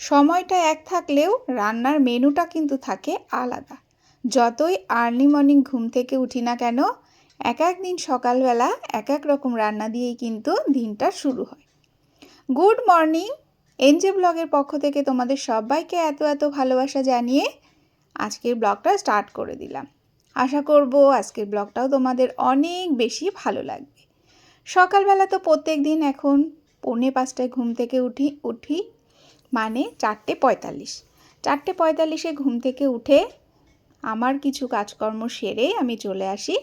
সময়টা এক থাকলেও রান্নার মেনুটা কিন্তু থাকে আলাদা। যতই আর্লি মর্নিং ঘুম থেকে উঠি না কেন, এক এক দিন সকালবেলা এক এক রকম রান্না দিয়েই কিন্তু দিনটা শুরু হয়। গুড মর্নিং, এনজে ব্লগের পক্ষ থেকে তোমাদের সবাইকে এত এত ভালোবাসা জানিয়ে আজকের ব্লগটা স্টার্ট করে দিলাম। আশা করব আজকের ব্লগটাও তোমাদের অনেক বেশি ভালো লাগবে। সকালবেলা তো প্রত্যেক দিন এখন পৌনে পাঁচটায় ঘুম থেকে উঠি উঠি মানে চারটে পঁয়তাল্লিশ। চারটে পঁয়তাল্লিশে ঘুম থেকে উঠে আমার কিছু কাজকর্ম সেরে আমি চলে আসি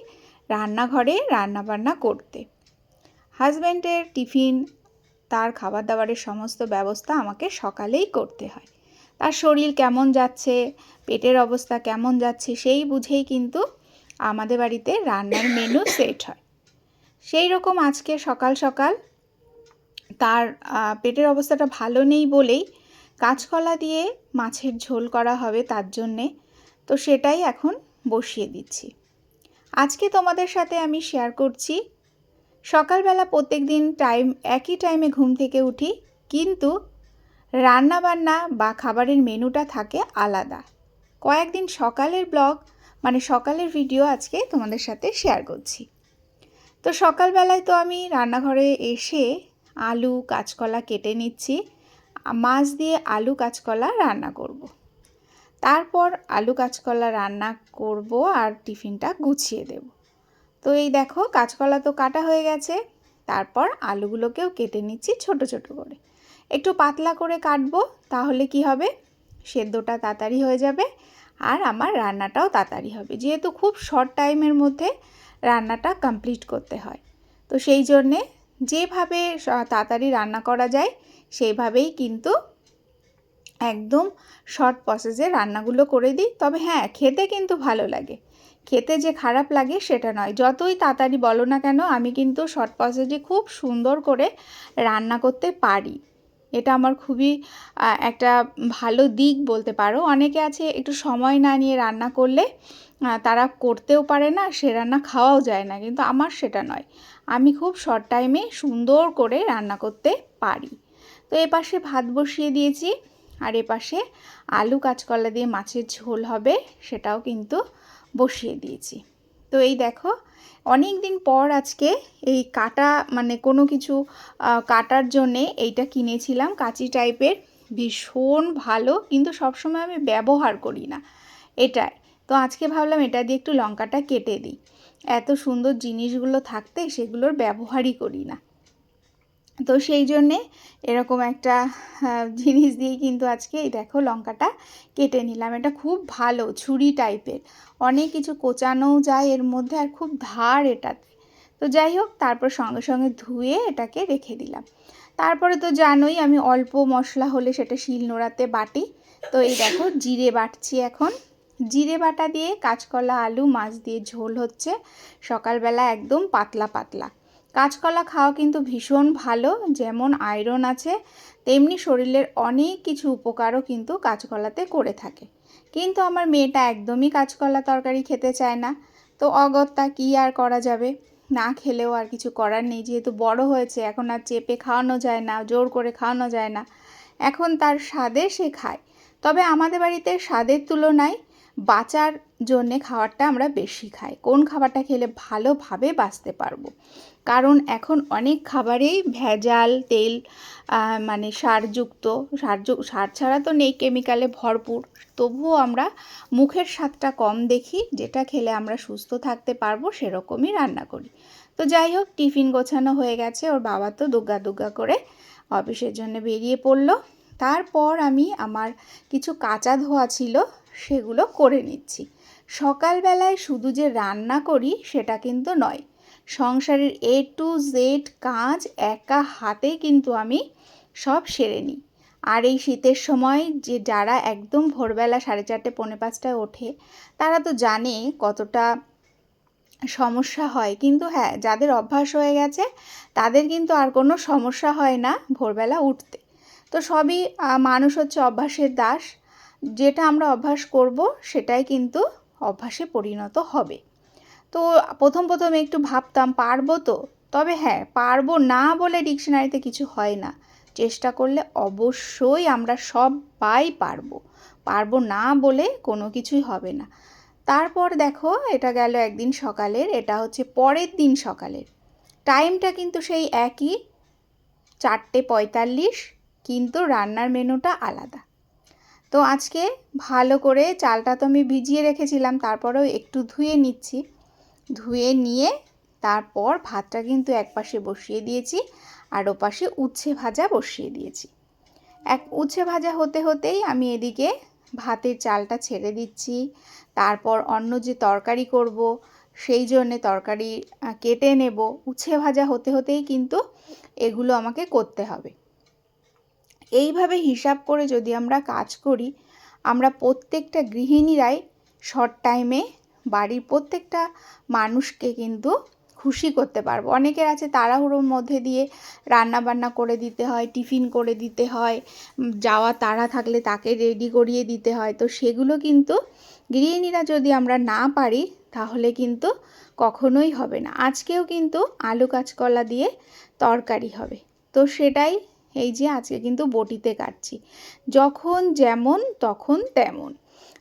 রান্নাঘরে রান্নাবান্না করতে। হাজব্যান্ডের টিফিন, তার খাবার দাবারের সমস্ত ব্যবস্থা আমাকে সকালেই করতে হয়। তার শরীর কেমন যাচ্ছে, পেটের অবস্থা কেমন যাচ্ছে সেই বুঝেই কিন্তু আমাদের বাড়িতে রান্নার মেনু সেট হয়। সেই রকম আজকে সকাল সকাল তার পেটের অবস্থাটা ভালো নেই বলেই কাঁচকলা দিয়ে মাছের ঝোল করা হবে তার জন্যে। তো সেটাই এখন বসিয়ে দিচ্ছি। আজকে তোমাদের সাথে আমি শেয়ার করছি, সকালবেলা প্রত্যেক দিন টাইম একই টাইমে ঘুম থেকে উঠি, কিন্তু রান্নাবান্না বা খাবারের মেনুটা থাকে আলাদা। কয়েকদিন সকালের ব্লগ মানে সকালের ভিডিও আজকে তোমাদের সাথে শেয়ার করছি। তো সকালবেলায় তো আমি রান্নাঘরে এসে আলু, কাঁচকলা কেটে নিচ্ছি মাছ দিয়ে আলু কাঁচকলা রান্না করব। তারপর আলু কাঁচকলা রান্না করব আর টিফিনটা গুছিয়ে দেব। তো এই দেখো কাঁচকলা তো কাটা হয়ে গেছে, তারপর আলুগুলোকেও কেটে নিচ্ছি ছোট ছোট করে। একটু পাতলা করে কাটবো, তাহলে কি হবে? সেদ্ধটা তাড়াতাড়ি হয়ে যাবে আর আমার রান্নাটাও তাড়াতাড়ি হবে। যেহেতু খুব শর্ট টাইমের মধ্যে রান্নাটা কমপ্লিট করতে হয়। তো সেই জন্যে যেভাবে তাড়াতাড়ি রান্না করা যায় সেইভাবেই কিন্তু একদম শর্ট প্রসেসে রান্নাগুলো করে দিই। তবে হ্যাঁ খেতে কিন্তু ভালো লাগে। খেতে যে খারাপ লাগে সেটা নয়। যতই তাড়াতাড়ি বলো না কেন, আমি কিন্তু শর্ট প্রসেসে খুব সুন্দর করে রান্না করতে পারি। এটা আমার খুবই একটা ভালো দিক বলতে পারো। অনেকে আছে একটু সময় না নিয়ে রান্না করলে তারা করতেও পারে না, সে রান্না খাওয়াও যায় না। কিন্তু আমার সেটা নয়। আমি খুব শর্ট টাইমে সুন্দর করে রান্না করতে পারি। তো এ পাশে ভাত বসিয়ে দিয়েছি আর এ পাশে আলু কাঁচকলা দিয়ে মাছের ঝোল হবে সেটাও কিন্তু বসিয়ে দিয়েছি। তো এই দেখো, অনেক দিন পর আজকে এই কাটা মানে কোনো কিছু কাটার জন্যে এইটা কিনেছিলাম কাঁচি টাইপের ভীষণ ভালো, কিন্তু সবসময় আমি ব্যবহার করি না এটাই। তো আজকে ভাবলাম এটা দিয়ে একটু লঙ্কাটা কেটে দিই। এত সুন্দর জিনিসগুলো থাকতে সেগুলোর ব্যবহারই করি না। তো সেই জন্যে এরকম একটা জিনিস দিয়ে কিন্তু আজকে এই দেখো লঙ্কাটা কেটে নিলাম। এটা খুব ভালো ছুরি টাইপের অনেক কিছু কোচানোও যায় এর মধ্যে আর খুব ধার এটাতে। তো যাই হোক, তারপর সঙ্গে সঙ্গে ধুয়ে এটাকে রেখে দিলাম। তারপরে তো জানোই আমি অল্প মশলা হলে সেটা শিল নোড়াতে বাটি। তো এই দেখো জিরে বাটছি এখন। জিরে বাটা দিয়ে কাঁচকলা, আলু, মাছ দিয়ে ঝোল হচ্ছে। সকালবেলা একদম পাতলা পাতলা। কাঁচকলা খাওয়া কিন্তু ভীষণ ভালো, যেমন আয়রন আছে, তেমনি শরীরের অনেক কিছু উপকারও কিন্তু কাঁচকলাতে করে থাকে। কিন্তু আমার মেয়েটা একদমই কাঁচকলা তরকারি খেতে চায় না। তো অগত্যা কী আর করা যাবে? না খেলেও আর কিছু করার নেই, যেহেতু বড় হয়েছে, এখন আর চেপে খাওয়ানো যায় না, জোর করে খাওয়ানো যায় না। এখন তার স্বাদে সে খায়। তবে আমাদের বাড়িতে স্বাদের তুলনায় বাঁচার জন্যে খাবারটা আমরা বেশি খাই। কোন খাবারটা খেলে ভালোভাবে বাঁচতে পারব? কারণ এখন অনেক খাবারেই ভেজাল, তেল মানে সারযুক্ত সার সার ছাড়া তো নেই কেমিক্যালে ভরপুর। তবুও আমরা মুখের স্বাদটা কম দেখি, যেটা খেলে আমরা সুস্থ থাকতে পারব সেরকমই রান্না করি। তো যাই হোক, টিফিন গোছানো হয়ে গেছে, ওর বাবা তো দুগ্গা দুগ্গা করে অফিসের জন্য বেরিয়ে পড়ল। তারপর আমি আমার কিছু কাঁচা ধোয়া ছিল, সেগুলো করে নিচ্ছি। সকালবেলায় শুধু যে রান্না করি, সেটা কিন্তু নয় সংসারের এ টু জেড কাজ একা হাতে কিন্তু আমি সব সেরে নিই। আর এই শীতের সময় যে যারা একদম ভোরবেলা সাড়ে চারটে, পৌনে পাঁচটায় ওঠে, তারা তো জানে কতটা সমস্যা হয়। কিন্তু হ্যাঁ যাদের অভ্যাস হয়ে গেছে, তাদের কিন্তু আর কোনো সমস্যা হয় না ভোরবেলা উঠতে। তো সবই মানুষ হচ্ছে অভ্যাসের দাস। যেটা আমরা অভ্যাস করব, সেটাই কিন্তু অভ্যাসে পরিণত হবে। তো প্রথম প্রথম একটু ভাবতাম, পারব তো? তবে হ্যাঁ পারব না বলে ডিকশনারিতে কিছু হয় না। চেষ্টা করলে অবশ্যই আমরা সবাই পারব। পারব না বলে কোনো কিছুই হবে না। তারপর দেখো, এটা গেল একদিন সকালের, এটা হচ্ছে পরের দিন সকালের। টাইমটা কিন্তু সেই একই, চারটে পঁয়তাল্লিশ, কিন্তু রান্নার মেনুটা আলাদা। তো আজকে ভালো করে চালটা তো আমি ভিজিয়ে রেখেছিলাম, তারপরেও একটু ধুয়ে নিচ্ছি। ধুয়ে নিয়ে তারপর ভাতটা কিন্তু একপাশে বসিয়ে দিয়েছি আর ওপাশে উচ্ছে ভাজা বসিয়ে দিয়েছি। এক উচ্ছে ভাজা হতে হতেই আমি এদিকে ভাতের চালটা ছেড়ে দিচ্ছি, তারপর অন্য যে তরকারি করব সেই জন্যে তরকারি কেটে নেব। উচ্ছে ভাজা হতে হতেই কিন্তু এগুলো আমাকে করতে হবে। এইভাবে হিসাব করে যদি আমরা কাজ করি, আমরা প্রত্যেকটা গৃহিণীরাই শর্ট টাইমে বাড়ির প্রত্যেকটা মানুষকে কিন্তু খুশি করতে পারব। অনেকের আছে তাড়াহুড়োর মধ্যে দিয়ে রান্না বান্না করে দিতে হয়, টিফিন করে দিতে হয় যাওয়া তাড়া থাকলে তাকে রেডি করিয়ে দিতে হয়। তো সেগুলো কিন্তু গৃহিণীরা যদি আমরা না পারি, তাহলে কিন্তু কখনোই হবে না। আজকেও কিন্তু আলু কাঁচকলা দিয়ে তরকারি হবে। তো সেটাই, এই যে আজকে কিন্তু বটিতে কাটছি। যখন যেমন, তখন তেমন।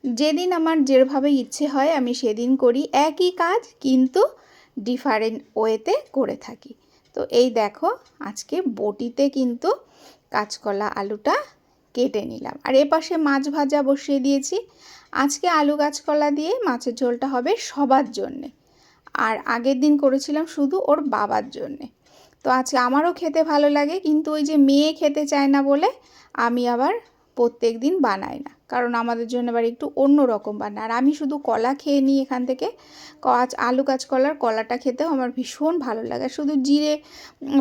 যেদিন আমার যেভাবে ইচ্ছে হয়, আমি সেদিন করি একই কাজ, কিন্তু ডিফারেন্ট ওয়েতে করে থাকি। তো এই দেখো, আজকে বটিতে কিন্তু কাঁচকলা আলুটা কেটে নিলাম। আর এপাশে মাছ ভাজা বসিয়ে দিয়েছি। আজকে আলু কাঁচকলা দিয়ে মাছের ঝোলটা হবে সবার জন্যে। আর আগের দিন করেছিলাম শুধু ওর বাবার জন্যে। তো আজকে আমারও খেতে ভালো লাগে, কিন্তু ওই যে মেয়ে খেতে চায় না বলে, আমি আবার প্রত্যেক দিন বানাই না। কারণ আমাদের জন্য এবার একটু অন্য রকম বানায়। আর আমি শুধু কলা খেয়ে নিই এখান থেকে। কাজ আলু কাঁচকলার কলাটা খেতেও আমার ভীষণ ভালো লাগে। শুধু জিরে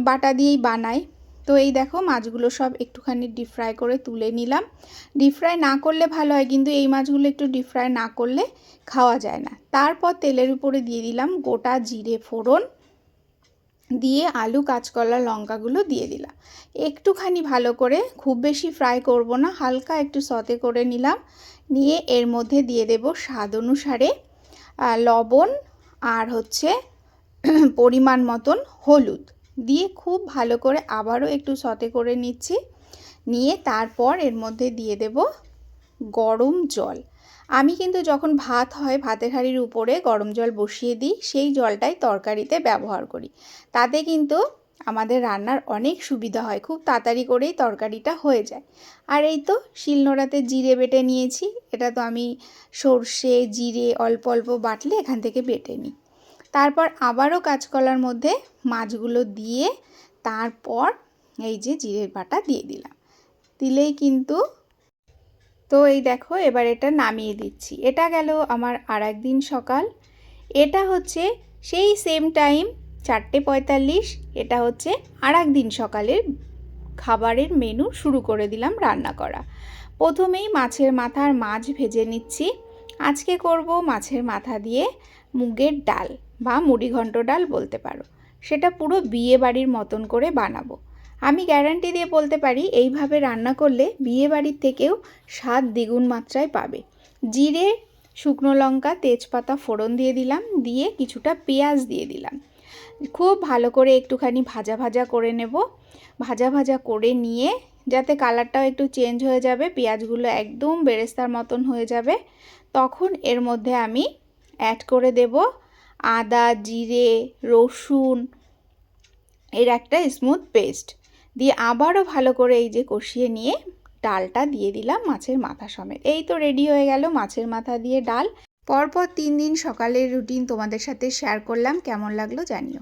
বাটা দিয়েই বানাই। তো এই দেখো মাছগুলো সব একটুখানি ডিপ ফ্রাই করে তুলে নিলাম। ডিপ ফ্রাই না করলে ভালো হয়, কিন্তু এই মাছগুলো একটু ডিপ ফ্রাই না করলে খাওয়া যায় না। তারপর তেলের উপরে দিয়ে দিলাম গোটা জিরে ফোড়ন। দিয়ে আলু, কাঁচকলা, লঙ্কাগুলো দিয়ে দিলাম। একটুখানি ভালো করে, খুব বেশি ফ্রাই করব না, হালকা একটু সতে করে নিলাম। নিয়ে এর মধ্যে দিয়ে দেব স্বাদ অনুসারে লবণ আর হচ্ছে পরিমাণ মতন হলুদ। দিয়ে খুব ভালো করে আবারও একটু সতে করে নিচ্ছি। নিয়ে তারপর এর মধ্যে দিয়ে দেব গরম জল। আমি কিন্তু যখন ভাত হয়, ভাতের হাঁড়ির উপরে গরম জল বসিয়ে দিই, সেই জলটাই তরকারিতে ব্যবহার করি। তাতে কিন্তু আমাদের রান্নার অনেক সুবিধা হয়, খুব তাড়াতাড়ি করেই তরকারিটা হয়ে যায়। আর এই তো শিলনোড়াতে জিরে বেটে নিয়েছি, এটা তো আমি সর্ষে, জিরে অল্প অল্প বাটলে এখান থেকে বেটে নিই। তারপর আবারও কাঁচকলার মধ্যে মাছগুলো দিয়ে তারপর এই যে জিরের বাটা দিয়ে দিলাম। দিলেই কিন্তু তো এই দেখো, এবার এটা নামিয়ে দিচ্ছি। এটা গেল আমার আর দিন সকাল। এটা হচ্ছে সেই সেম টাইম চারটে পঁয়তাল্লিশ, এটা হচ্ছে আর দিন সকালের খাবারের মেনু শুরু করে দিলাম রান্না করা। প্রথমেই মাছের মাথার মাছ ভেজে নিচ্ছি। আজকে করব মাছের মাথা দিয়ে মুগের ডাল বা মুড়িঘণ্ট ডাল বলতে পারো। সেটা পুরো বিয়ে বাড়ির মতন করে বানাবো। আমি গ্যারান্টি দিয়ে বলতে পারি, এইভাবে রান্না করলে বিয়ে বাড়ির থেকেও স্বাদ দ্বিগুণ মাত্রায় পাবে। জিরে, শুকনো লঙ্কা, তেজপাতা ফোড়ন দিয়ে দিলাম, দিয়ে কিছুটা পেঁয়াজ দিয়ে দিলাম। খুব ভালো করে একটুখানি ভাজা ভাজা করে নেব। ভাজা ভাজা করে নিয়ে যাতে কালারটাও একটু চেঞ্জ হয়ে যাবে, পেঁয়াজগুলো একদম বেরেস্তার মতন হয়ে যাবে, তখন এর মধ্যে আমি অ্যাড করে দেব আদা, জিরে, রসুন, এর একটা স্মুথ পেস্ট দিয়ে আবারও ভালো করে এই যে কষিয়ে নিয়ে ডালটা দিয়ে দিলাম মাছের মাথা সমেত। এই তো রেডি হয়ে গেল মাছের মাথা দিয়ে ডাল। পরপর তিন দিন সকালের রুটিন তোমাদের সাথে শেয়ার করলাম। কেমন লাগল জানিও।